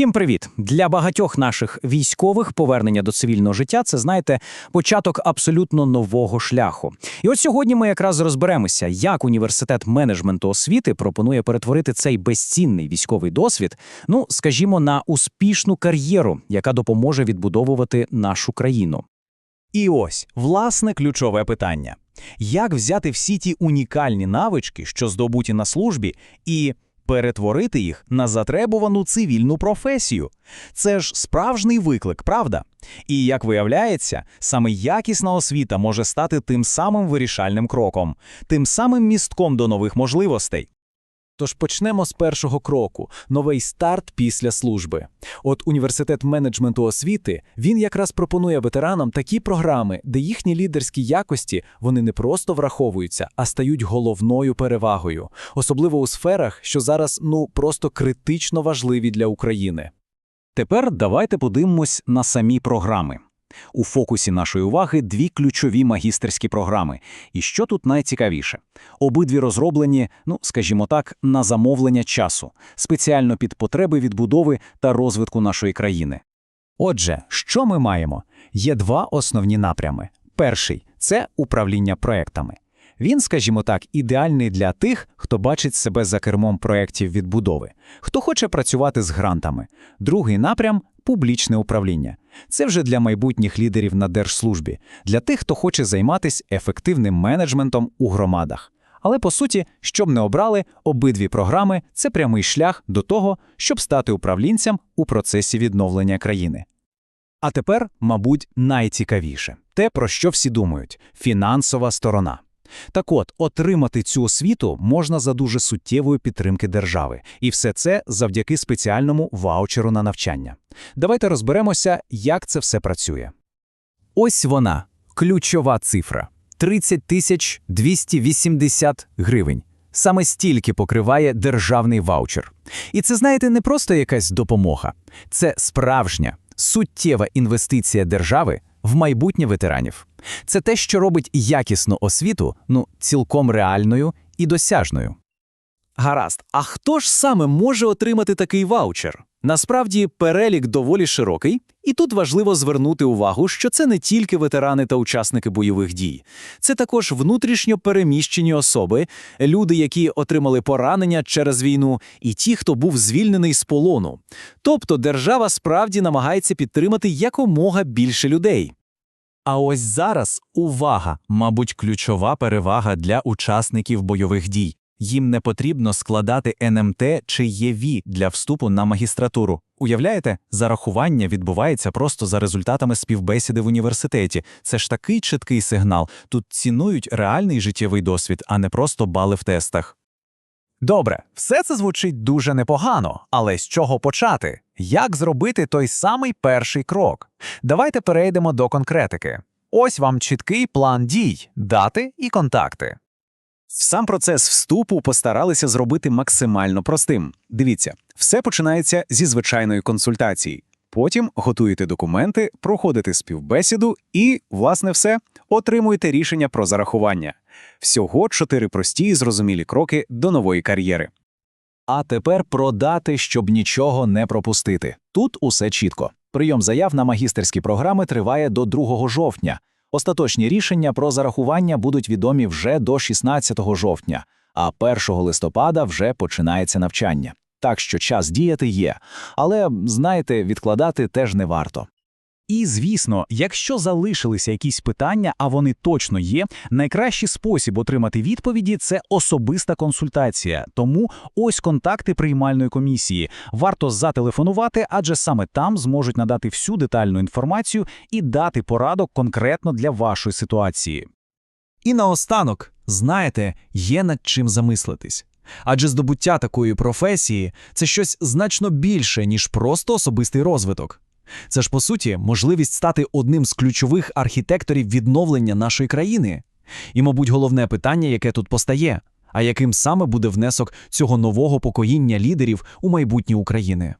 Всім привіт! Для багатьох наших військових повернення до цивільного життя це, знаєте, початок абсолютно нового шляху. І от сьогодні ми якраз розберемося, як університет менеджменту освіти пропонує перетворити цей безцінний військовий досвід, ну скажімо, на успішну кар'єру, яка допоможе відбудовувати нашу країну. І ось, власне, ключове питання. Як взяти всі ті унікальні навички, що здобуті на службі, і перетворити їх на затребувану цивільну професію? Це ж справжній виклик, правда? І, як виявляється, саме якісна освіта може стати тим самим вирішальним кроком, тим самим містком до нових можливостей. Тож почнемо з першого кроку новий старт після служби. От університет менеджменту освіти він якраз пропонує ветеранам такі програми, де їхні лідерські якості вони не просто враховуються, а стають головною перевагою, особливо у сферах, що зараз ну просто критично важливі для України. Тепер давайте подивимось на самі програми. У фокусі нашої уваги дві ключові магістерські програми. І що тут найцікавіше? Обидві розроблені, ну скажімо так, на замовлення часу, спеціально під потреби відбудови та розвитку нашої країни. Отже, що ми маємо? Є два основні напрями. Перший це управління проектами. Він, скажімо так, ідеальний для тих, хто бачить себе за кермом проєктів відбудови, хто хоче працювати з грантами. Другий напрям публічне управління. Це вже для майбутніх лідерів на держслужбі, для тих, хто хоче займатися ефективним менеджментом у громадах. Але по суті, щоб не обрали, обидві програми це прямий шлях до того, щоб стати управлінцем у процесі відновлення країни. А тепер, мабуть, найцікавіше те, про що всі думають фінансова сторона. Так от, отримати цю освіту можна за дуже суттєвої підтримки держави, і все це завдяки спеціальному ваучеру на навчання. Давайте розберемося, як це все працює. Ось вона, ключова цифра 30 тисяч 280 гривень. Саме стільки покриває державний ваучер. І це, знаєте, не просто якась допомога, це справжня, суттєва інвестиція держави в майбутнє ветеранів. Це те, що робить якісну освіту, ну, цілком реальною і досяжною. Гаразд, а хто ж саме може отримати такий ваучер? Насправді перелік доволі широкий, і тут важливо звернути увагу, що це не тільки ветерани та учасники бойових дій, це також внутрішньо переміщені особи, люди, які отримали поранення через війну, і ті, хто був звільнений з полону. Тобто держава справді намагається підтримати якомога більше людей. А ось зараз увага, мабуть, ключова перевага для учасників бойових дій. Їм не потрібно складати НМТ чи ЄВІ для вступу на магістратуру. Уявляєте, зарахування відбувається просто за результатами співбесіди в університеті. Це ж такий чіткий сигнал. Тут цінують реальний життєвий досвід, а не просто бали в тестах. Добре, все це звучить дуже непогано, але з чого почати? Як зробити той самий перший крок? Давайте перейдемо до конкретики. Ось вам чіткий план дій, дати і контакти. Сам процес вступу постаралися зробити максимально простим. Дивіться, все починається зі звичайної консультації. Потім готуєте документи, проходите співбесіду і, власне, все отримуєте рішення про зарахування. Всього чотири прості і зрозумілі кроки до нової кар'єри. А тепер про дати, щоб нічого не пропустити. Тут усе чітко. Прийом заяв на магістерські програми триває до 2 жовтня. Остаточні рішення про зарахування будуть відомі вже до 16 жовтня, а 1 листопада вже починається навчання. Так що час діяти є, але, знаєте, відкладати теж не варто. І, звісно, якщо залишилися якісь питання, а вони точно є, найкращий спосіб отримати відповіді це особиста консультація. Тому ось контакти приймальної комісії. Варто зателефонувати, адже саме там зможуть надати всю детальну інформацію і дати порадок конкретно для вашої ситуації. І наостанок, знаєте, є над чим замислитись. Адже здобуття такої професії це щось значно більше, ніж просто особистий розвиток. Це ж, по суті, можливість стати одним з ключових архітекторів відновлення нашої країни. І, мабуть, головне питання, яке тут постає, а яким саме буде внесок цього нового покоїння лідерів у майбутнє України.